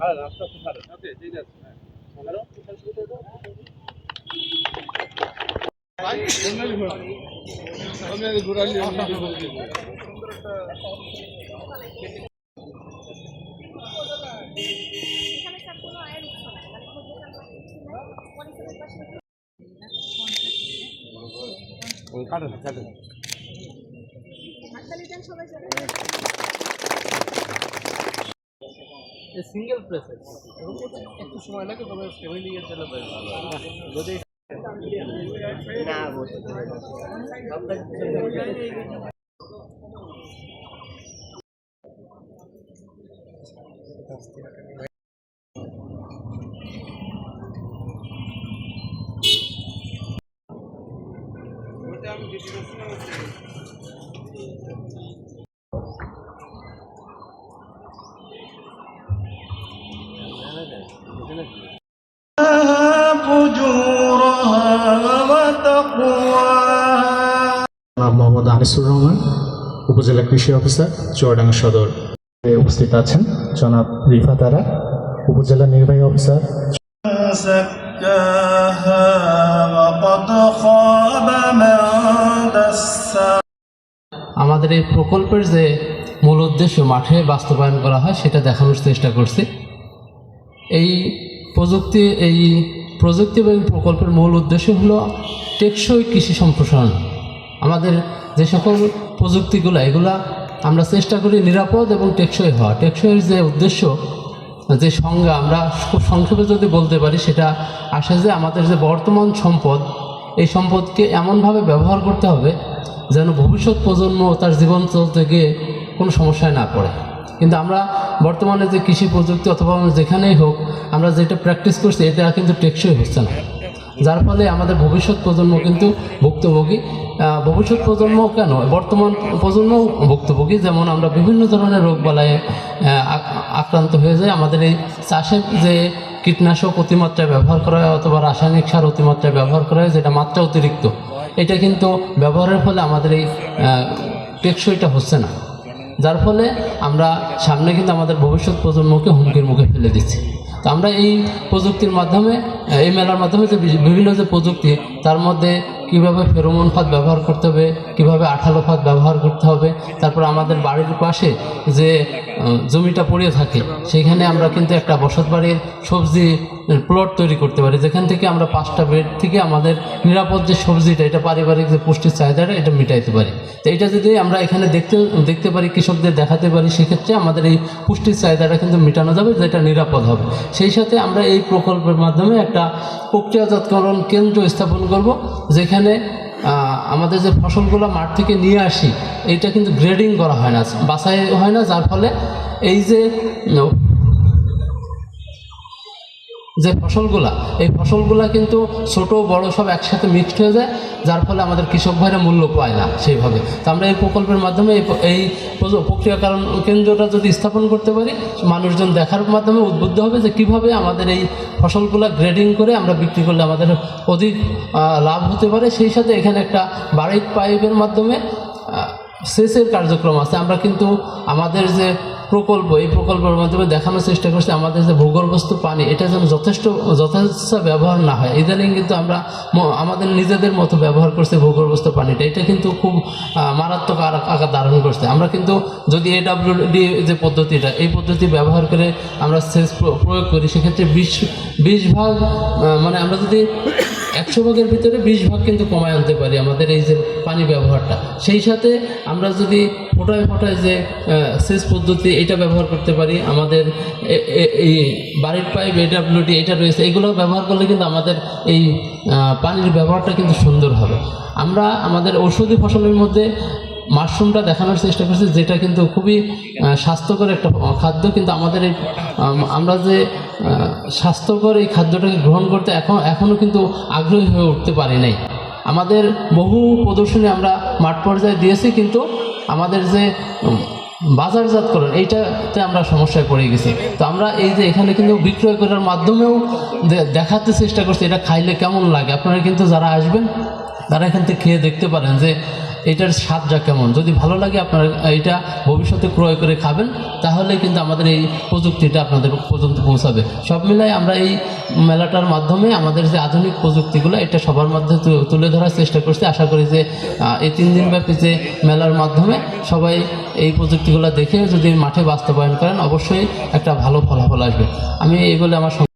নাই মানে ক্ষুদ্র সংখ্যক কিছু নাই পরিসরের পাশে হাততালি দেন সবাই সিঙ্গেল প্রেস একটু সময় লাগে তবে ফ্যামিলি এর জন্য বেশ ভালো। যদি নাম মোহাম্মদ আনিসুর রহমান, উপজেলা কৃষি অফিসার, চুয়াডাঙ্গা সদর উপস্থিত আছেন জনাব রিফা তারা, উপজেলা নির্বাহী অফিসার। আমাদের এই প্রকল্পের যে মূল উদ্দেশ্য মাঠে বাস্তবায়ন করা হয়, সেটা দেখানোর চেষ্টা করছি। এই প্রযুক্তি এই প্রযুক্তি এবং প্রকল্পের মূল উদ্দেশ্য হলো টেকসই কৃষি সম্প্রসারণ। আমাদের যে সকল প্রযুক্তিগুলো, এগুলা আমরা চেষ্টা করি নিরাপদ এবং টেকসই হওয়া। টেকসইয়ের যে উদ্দেশ্য, যে সংজ্ঞা আমরা খুব সংক্ষেপে যদি বলতে পারি, সেটা আসে যে আমাদের যে বর্তমান সম্পদ, এই সম্পদকে এমনভাবে ব্যবহার করতে হবে যেন ভবিষ্যৎ প্রজন্ম তার জীবন চলতে গিয়ে কোনো সমস্যায় না পড়ে। কিন্তু আমরা বর্তমানে যে কৃষি প্রযুক্তি অথবা যেখানেই হোক, আমরা যেটা প্র্যাকটিস করছি, এটা কিন্তু টেকসই হচ্ছে না। যার ফলে আমাদের ভবিষ্যৎ প্রজন্ম কিন্তু ভুক্তভোগী। ভবিষ্যৎ প্রজন্ম কেন? বর্তমান প্রজন্ম ভুক্তভোগী। যেমন আমরা বিভিন্ন ধরনের রোগ বালায় আক্রান্ত হয়ে যায় আমাদের এই চাষের যে কীটনাশক অতিমাত্রায় ব্যবহার করা হয় অথবা রাসায়নিক সার অতিমাত্রায় ব্যবহার করা হয়, যেটা মাত্রা অতিরিক্ত, এটা কিন্তু ব্যবহারের ফলে আমাদের এই টেকসইটা হচ্ছে না। যার ফলে আমরা সামনে কিন্তু আমাদের ভবিষ্যৎ প্রজন্মকে হুমকির মুখে ফেলে দিচ্ছি। তো আমরা এই প্রযুক্তির মাধ্যমে, এই মেলার মাধ্যমে যে বিভিন্ন যে প্রযুক্তি, তার মধ্যে কীভাবে ফেরোমন ফাঁদ ব্যবহার করতে হবে, কীভাবে আঠালো ফাঁদ ব্যবহার করতে হবে, তারপর আমাদের বাড়ির পাশে যে জমিটা পড়ে থাকে, সেখানে আমরা কিন্তু একটা বসত বাড়ির সবজি প্লট তৈরি করতে পারি। যেখান থেকে আমরা পাঁচটা বেড থেকে আমাদের নিরাপদ যে সবজিটা, এটা পারিবারিক যে পুষ্টির চাহিদাটা, এটা মিটাইতে পারি। তো এটা যদি আমরা এখানে দেখতে দেখতে পারি, কৃষকদের দেখাতে পারি, সেক্ষেত্রে আমাদের এই পুষ্টির চাহিদাটা কিন্তু মেটানো যাবে, যেটা নিরাপদ হবে। সেই সাথে আমরা এই প্রকল্পের মাধ্যমে একটা প্রক্রিয়াজাতকরণ কেন্দ্র স্থাপন করব, যেখানে আমাদের যে ফসলগুলো মাঠ থেকে নিয়ে আসি, এইটা কিন্তু গ্রেডিং করা হয় না, বাছাই হয় না, যার ফলে এই যে যে ফসলগুলা, এই ফসলগুলা কিন্তু ছোট, বড় সব একসাথে মিক্সড হয়ে যায়, যার ফলে আমাদের কৃষক ভাইরা মূল্য পায় না সেইভাবে। তো আমরা এই প্রকল্পের মাধ্যমে এই প্রক্রিয়াকরণ কেন্দ্রটা যদি স্থাপন করতে পারি, মানুষজন দেখার মাধ্যমে উদ্বুদ্ধ হবে যে কীভাবে আমাদের এই ফসলগুলা গ্রেডিং করে আমরা বিক্রি করলে আমাদের অধিক লাভ হতে পারে। সেই সাথে এখানে একটা বাড়ির পাইপের মাধ্যমে সেচের কার্যক্রম আছে। আমরা কিন্তু আমাদের যে প্রকল্প, এই প্রকল্পের মাধ্যমে দেখানোর চেষ্টা করছে আমাদের যে ভূগর্ভস্থ পানি, এটা যেন যথেষ্ট যথেষ্ট ব্যবহার না হয়। ইদানিং কিন্তু আমরা আমাদের নিজেদের মতো ব্যবহার করছে ভূগর্ভস্থ পানিটা। এটা কিন্তু খুব মারাত্মক আকার ধারণ করছে। আমরা কিন্তু যদি এডাব্লিউডি যে পদ্ধতিটা, এই পদ্ধতি ব্যবহার করে আমরা সেচ প্রয়োগ করি, সেক্ষেত্রে বিশ বিশ ভাগ মানে আমরা যদি একশো ভাগের ভিতরে বিশ ভাগ কিন্তু কমায় আনতে পারি আমাদের এই যে পানি ব্যবহারটা। সেই সাথে আমরা যদি ফোটায় ফোটায় যে সেচ পদ্ধতি এটা ব্যবহার করতে পারি, আমাদের এই বাড়ির পাইপ এডাব্লিউডি এটা রয়েছে এগুলো ব্যবহার করলে কিন্তু আমাদের এই পানির ব্যবহারটা কিন্তু সুন্দর হবে। আমরা আমাদের ঔষধি ফসলের মধ্যে মাশরুমটা দেখানোর চেষ্টা করছি, যেটা কিন্তু খুবই স্বাস্থ্যকর একটা খাদ্য। কিন্তু আমাদের এই আমরা যে স্বাস্থ্যকর এই খাদ্যটাকে গ্রহণ করতে এখন এখনও কিন্তু আগ্রহী হয়ে উঠতে পারি নাই। আমাদের বহু প্রদর্শনী আমরা মাঠ পর্যায়ে দিয়েছি, কিন্তু আমাদের যে বাজারজাতকরণ, এইটাতে আমরা সমস্যায় পড়ে গেছি। তো আমরা এই যে, এখানে কিন্তু বিক্রয় করার মাধ্যমেও দেখাতে চেষ্টা করছি, এটা খাইলে কেমন লাগে। আপনারা কিন্তু যারা আসবেন তারা এখান থেকে খেয়ে দেখতে পারেন যে এটার স্বাদটা কেমন। যদি ভালো লাগে আপনারা এটা ভবিষ্যতে ক্রয় করে খাবেন, তাহলে কিন্তু আমাদের এই প্রযুক্তিটা আপনাদের পর্যন্ত পৌঁছাবে। সব মিলাই আমরা এই মেলাটার মাধ্যমে আমাদের যে আধুনিক প্রযুক্তিগুলো, এটা সবার মধ্যে তুলে ধরার চেষ্টা করছি। আশা করি যে এই তিন দিনব্যাপী যে মেলার মাধ্যমে সবাই এই প্রযুক্তিগুলো দেখে যদি মাঠে বাস্তবায়ন করেন, অবশ্যই একটা ভালো ফলাফল আসবে। আমি এই বলে আমার